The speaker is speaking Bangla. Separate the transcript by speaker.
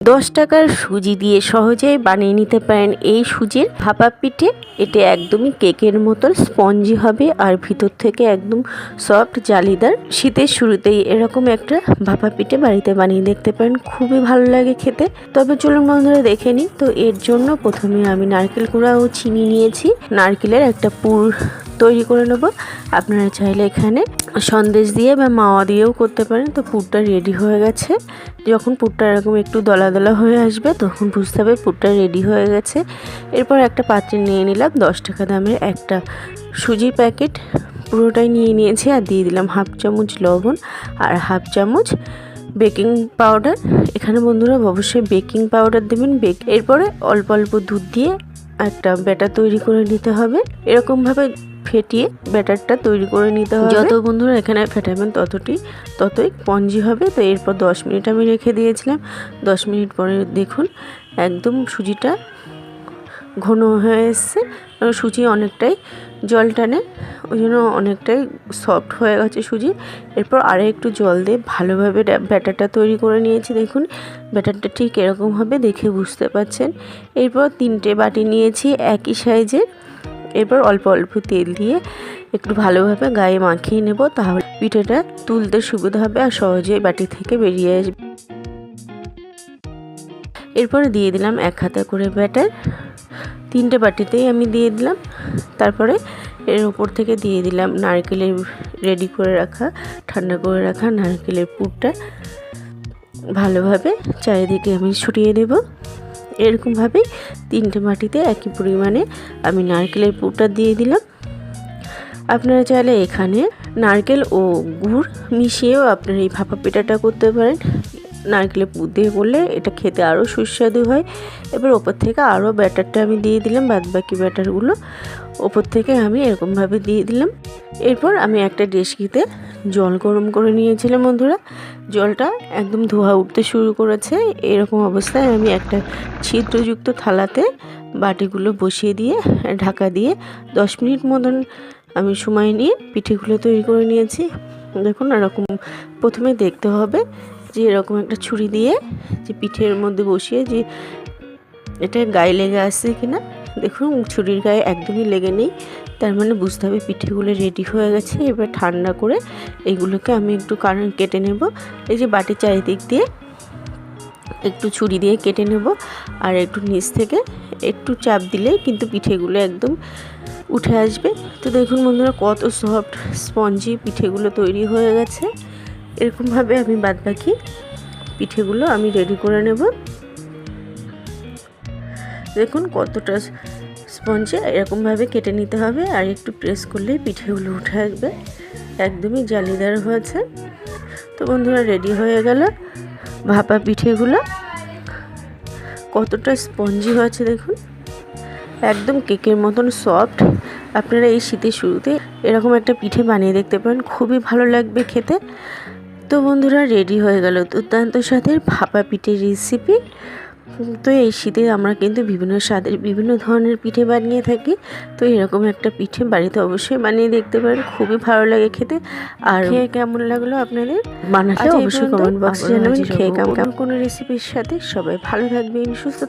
Speaker 1: দশ টাকার সুজি দিয়ে সহজেই বানিয়ে নিতে পারেন। এই সুজির ভাপা পিঠে এটা একদমই কেকের মতন স্পঞ্জি হবে আর ভিতর থেকে একদম সফট জালিদার। শীতের শুরুতেই এরকম একটা ভাপা পিঠে বাড়িতে বানিয়ে দেখতে পারেন। খুবই ভালো লাগে খেতে। তবে চলুন বন্ধুরা দেখে নিই। তো এর জন্য প্রথমে আমি নারকেল কুড়া ও চিনি নিয়েছি। নারকেলের একটা পুর তৈরি করে নেব। আপনারা চাইলে এখানে সন্দেশ দিয়ে বা মাওয়া দিয়েও করতে পারেন। তো পুরটা রেডি হয়ে গেছে। যখন পুরটা এরকম একটু দলা দলা হয়ে আসবে, তখন বুঝতে হবে পুরটা রেডি হয়ে গেছে। এরপর একটা পাত্রে নিয়ে নিলাম দশ টাকা দামের একটা সুজির প্যাকেট। পুরোটাই নিয়ে নিয়েছি আর দিয়ে দিলাম হাফ চামচ লবণ আর হাফ চামচ বেকিং পাউডার। এখানে বন্ধুরা অবশ্যই বেকিং পাউডার দেবেন। বেক এরপরে অল্প অল্প দুধ দিয়ে একটা ব্যাটার তৈরি করে নিতে হবে। এরকমভাবে ফেটিয়ে ব্যাটারটা তৈরি করে নিতে হবে। যত বন্ধুরা এখানে ফেটাবেন ততটি, ততই পঞ্জি হবে। তো এরপর দশ মিনিট আমি রেখে দিয়েছিলাম। দশ মিনিট পরে দেখুন একদম সুজিটা ঘন হয়ে এসছে। সুজি অনেকটাই জল টানে, ওই জন্য অনেকটাই সফট হয়ে গেছে সুজি। এরপর আরও একটু জল দিয়ে ভালোভাবে ব্যাটারটা তৈরি করে নিয়েছি। দেখুন ব্যাটারটা ঠিক এরকম হবে, দেখে বুঝতে পারছেন এরপর তিনটে বাটি নিয়েছি একই সাইজের। এরপর অল্প অল্প তেল দিয়ে একটু ভালোভাবে গায়ে মাখিয়ে নেব, তাহলে পিঠেটা তুলতে সুবিধা হবে আর সহজেই বাটি থেকে বেরিয়ে আসবে। এরপরে দিয়ে দিলাম এক হাতা করে ব্যাটার। তিনটে বাটিতেই আমি দিয়ে দিলাম। তারপরে এর উপর থেকে দিয়ে দিলাম নারকেলের রেডি করে রাখা, ঠান্ডা করে রাখা নারকেলের পুরটা। ভালোভাবে চারিদিকে আমি ছড়িয়ে দেব। এরকমভাবেই তিনটে মাটিতে একই পরিমাণে আমি নারকেলের পুরটা দিয়ে দিলাম। আপনারা চাইলে এখানে নারকেল ও গুড় মিশিয়েও আপনারা এই ভাপা পিঠাটা করতে পারেন। নারকেলের পুর দিয়ে করলে এটা খেতে আরও সুস্বাদু হয়। এবার ওপর থেকে আরও ব্যাটারটা আমি দিয়ে দিলাম বাদ বাকি ব্যাটারগুলো ওপর থেকে আমি এরকমভাবে দিয়ে দিলাম। এরপর আমি একটা ডেসকিতে জল গরম করে নিয়েছিলাম বন্ধুরা। জলটা একদম ধোয়া উঠতে শুরু করেছে। এরকম অবস্থায় আমি একটা ছিদ্রযুক্ত থালাতে বাটিগুলো বসিয়ে দিয়ে, ঢাকা দিয়ে দশ মিনিট মতন আমি সময় নিয়ে পিঠেগুলো তৈরি করে নিয়েছি। দেখুন এরকম প্রথমে দেখতে হবে যে এরকম একটা ছুরি দিয়ে যে পিঠের মধ্যে বসিয়ে যে এটা গায়ে লেগে আসছে কিনা, দেখুন ছুরির গায়ে একদমই লেগে নেই। তার মানে বুঝতে হবে পিঠেগুলো রেডি হয়ে গেছে, এবার ঠান্ডা করে এইগুলোকে আমি একটু কারণ কেটে নেব। এই যে বাটির চারিদিক দিয়ে একটু ছুরি দিয়ে কেটে নেব আর একটু নিচ থেকে একটু চাপ দিলে কিন্তু পিঠেগুলো একদম উঠে আসবে। তো দেখুন বন্ধুরা কত সফট স্পঞ্জি পিঠেগুলো তৈরি হয়ে গেছে। এরকমভাবে আমি বাদ বাকি পিঠেগুলো আমি রেডি করে নেব। দেখুন কতটা স্পঞ্জে এরকমভাবে কেটে নিতে হবে আর একটু প্রেস করলেই পিঠেগুলো উঠে আসবে। একদমই জালিদার হয়েছে। তো বন্ধুরা রেডি হয়ে গেল ভাপা পিঠেগুলো। কতটা স্পঞ্জি হয়েছে দেখুন। একদম কেকের মতন সফট আপনারা এই শীতের শুরুতে এরকম একটা পিঠে বানিয়ে দেখতে পারেন। খুবই ভালো লাগবে খেতে। তো বন্ধুরা রেডি হয়ে গেল দুর্দান্ত স্বাদের ভাপা পিঠের রেসিপি তো এই শীতে আমরা কিন্তু বিভিন্ন স্বাদের বিভিন্ন ধরনের পিঠে বানিয়ে থাকি। তো এরকম একটা পিঠে বাড়িতে অবশ্যই বানিয়ে দেখতে পারেন খুবই ভালো লাগে খেতে। আর খেয়ে কেমন লাগল আপনাদের? বানাতে অবশ্যই কমেন্ট বক্সে জানাবেন। খেয়ে কেমন কোনো রেসিপির সাথে। সবাই ভালো থাকবেন সুস্থ